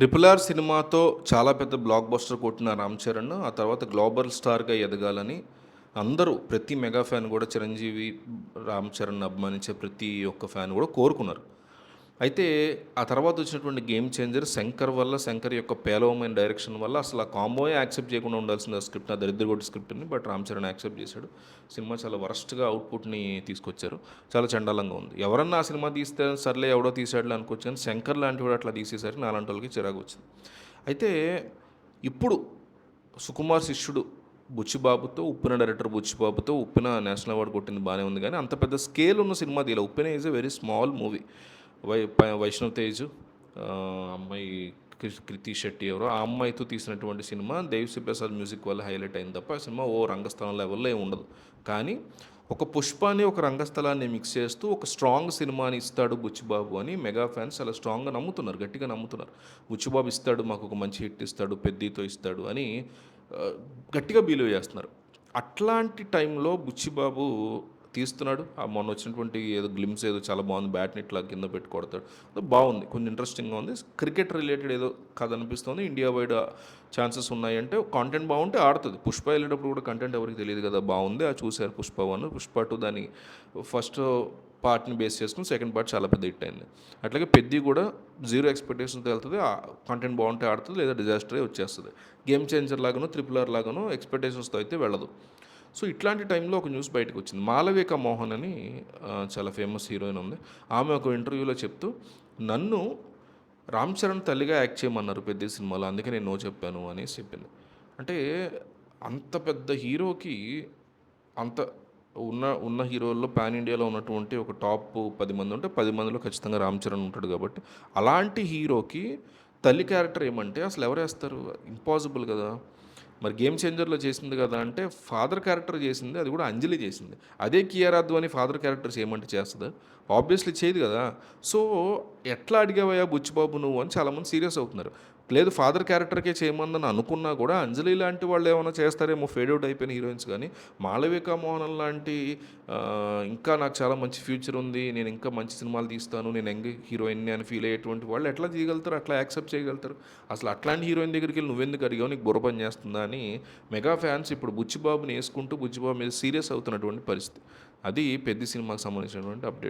Triple R సినిమాతో చాలా పెద్ద బ్లాక్ బస్టర్ కొట్టిన రామ్ చరణ్ ఆ తర్వాత గ్లోబల్ స్టార్గా ఎదగాలని అందరూ ప్రతి మెగా ఫ్యాన్ కూడా చిరంజీవి రామ్ చరణ్ అభిమానించే ప్రతి ఒక్క ఫ్యాన్ కూడా కోరుకున్నారు. అయితే ఆ తర్వాత వచ్చినటువంటి గేమ్ చేంజర్ శంకర్ వల్ల శంకర్ యొక్క పేలవమైన డైరెక్షన్ వల్ల అసలు ఆ కాంబోయే యాక్సెప్ట్ చేయకుండా ఉండాల్సిన స్క్రిప్ట్ ఆ దరిద్రగొడ్డి స్క్రిప్ట్ని బట్ రామ్ చరణ్ యాక్సెప్ట్ చేశాడు. సినిమా చాలా వరస్ట్గా అవుట్పుట్ని తీసుకొచ్చారు. చాలా చండాలంగా ఉంది. ఎవరన్నా ఆ సినిమా తీస్తే సర్లే ఎవడో తీసాడులే అనుకోవచ్చు కానీ శంకర్ లాంటి వాడు అట్లా తీసేసరికి నాలాంటి వాళ్ళకి చిరాకు వచ్చింది. అయితే ఇప్పుడు సుకుమార్ శిష్యుడు బుచ్చిబాబుతో ఉప్పిన డైరెక్టర్ బుచ్చిబాబుతో ఉప్పిన నేషనల్ అవార్డు కొట్టింది బాగానే ఉంది కానీ అంత పెద్ద స్కేల్ ఉన్న సినిమా తీయలేదు. Uppena is a very small movie why Vaishnav Tej అమ్మాయి కృతి శెట్టి ఎవరో ఆ అమ్మాయితో తీసినటువంటి సినిమా దేవిశ్రీ ప్రసాద్ మ్యూజిక్ వల్ల హైలైట్ అయింది తప్ప ఆ సినిమా ఓ రంగస్థలం లెవెల్లో ఏమి ఉండదు. కానీ ఒక పుష్పాన్ని ఒక రంగస్థలాన్ని మిక్స్ చేస్తూ ఒక స్ట్రాంగ్ సినిమాని ఇస్తాడు బుచ్చిబాబు అని మెగా ఫ్యాన్స్ చాలా స్ట్రాంగ్గా నమ్ముతున్నారు గట్టిగా నమ్ముతున్నారు. బుచ్చిబాబు ఇస్తాడు మాకు ఒక మంచి హిట్ ఇస్తాడు పెద్దీతో ఇస్తాడు అని గట్టిగా బిలీవ్ చేస్తున్నారు. అట్లాంటి టైంలో బుచ్చిబాబు తీస్తున్నాడు. ఆ మొన్న వచ్చినటువంటి ఏదో గ్లిమ్స్ ఏదో చాలా బాగుంది. బ్యాట్ని ఇట్లా కింద పెట్టి కొడతాడు. బాగుంది. కొంచెం ఇంట్రెస్టింగ్గా ఉంది. క్రికెట్ రిలేటెడ్ ఏదో కథ అనిపిస్తుంది. ఇండియా వైడ్ ఛాన్సెస్ ఉన్నాయంటే కాంటెంట్ బాగుంటే ఆడుతుంది. పుష్ప వెళ్ళేటప్పుడు కూడా కంటెంట్ ఎవరికి తెలియదు కదా. బాగుంది. ఆ చూశారు పుష్ప వన్ పుష్ప టూ దాని ఫస్ట్ పార్ట్ని బేస్ చేసుకుని సెకండ్ పార్ట్ చాలా పెద్ద హిట్ అయింది. అట్లాగే పెద్ది కూడా జీరో ఎక్స్పెక్టేషన్తో వెళ్తుంది ఆ కంటెంట్ బాగుంటే ఆడుతుంది. లేదా డిజాస్టరే వచ్చేస్తుంది. గేమ్ చేంజర్ లాగానో త్రిపుల్ ఆర్ లాగానో ఎక్స్పెక్టేషన్స్తో అయితే వెళ్ళదు. సో ఇట్లాంటి టైంలో ఒక న్యూస్ బయటకు వచ్చింది మాలవిక మోహన్ అని చాలా ఫేమస్ హీరోయిన్ ఉంది. ఆమె ఒక ఇంటర్వ్యూలో చెప్తూ నన్ను రామ్ చరణ్ తల్లిగా యాక్ట్ చేయమన్నారు పెద్ద సినిమాలో అందుకే నేను నో చెప్పాను అనేసి చెప్పింది. అంటే అంత పెద్ద హీరోకి అంత ఉన్న ఉన్న హీరోల్లో పాన్ ఇండియాలో ఉన్నటువంటి ఒక టాప్ పది మంది ఉంటే పది మందిలో ఖచ్చితంగా రామ్ చరణ్ ఉంటాడు కాబట్టి అలాంటి హీరోకి తల్లి క్యారెక్టర్ ఏమంటే అసలు ఎవరు వేస్తారు? ఇంపాసిబుల్ కదా. మరి గేమ్ చేంజర్లో చేసింది కదా అంటే ఫాదర్ క్యారెక్టర్ చేసింది అది కూడా అంజలి చేసింది. అదే కియారాద్దు అని ఫాదర్ క్యారెక్టర్స్ ఏమంటే చేస్తుంది? ఆబ్వియస్లీ చేయదు కదా. సో ఎట్లా అడిగావయ్యా బుచ్చిబాబు నువ్వు అని చాలామంది సీరియస్ అవుతున్నారు. లేదు ఫాదర్ క్యారెక్టర్కే చేయమందని అనుకున్నా కూడా అంజలి లాంటి వాళ్ళు ఏమైనా చేస్తారేమో ఫేడౌట్ అయిపోయిన హీరోయిన్స్ కానీ మాళవిక మోహన్ లాంటి ఇంకా నాకు చాలా మంచి ఫ్యూచర్ ఉంది నేను ఇంకా మంచి సినిమాలు తీస్తాను నేను యంగ్ హీరోయిన్ అని ఫీల్ అయ్యేటువంటి వాళ్ళు ఎట్లా తీయగలుగుతారు అట్లా యాక్సెప్ట్ చేయగలుగుతారు? అసలు అట్లాంటి హీరోయిన్ దగ్గరికి వెళ్ళి నువ్వెందుకు అడిగావు నీకు బుర్ర పని చేస్తుందా అని మెగా ఫ్యాన్స్ ఇప్పుడు బుచ్చిబాబుని వేసుకుంటూ బుచ్చిబాబు మీద సీరియస్ అవుతున్నటువంటి పరిస్థితి. అది పెద్ద సినిమాకి సంబంధించినటువంటి అప్డేట్.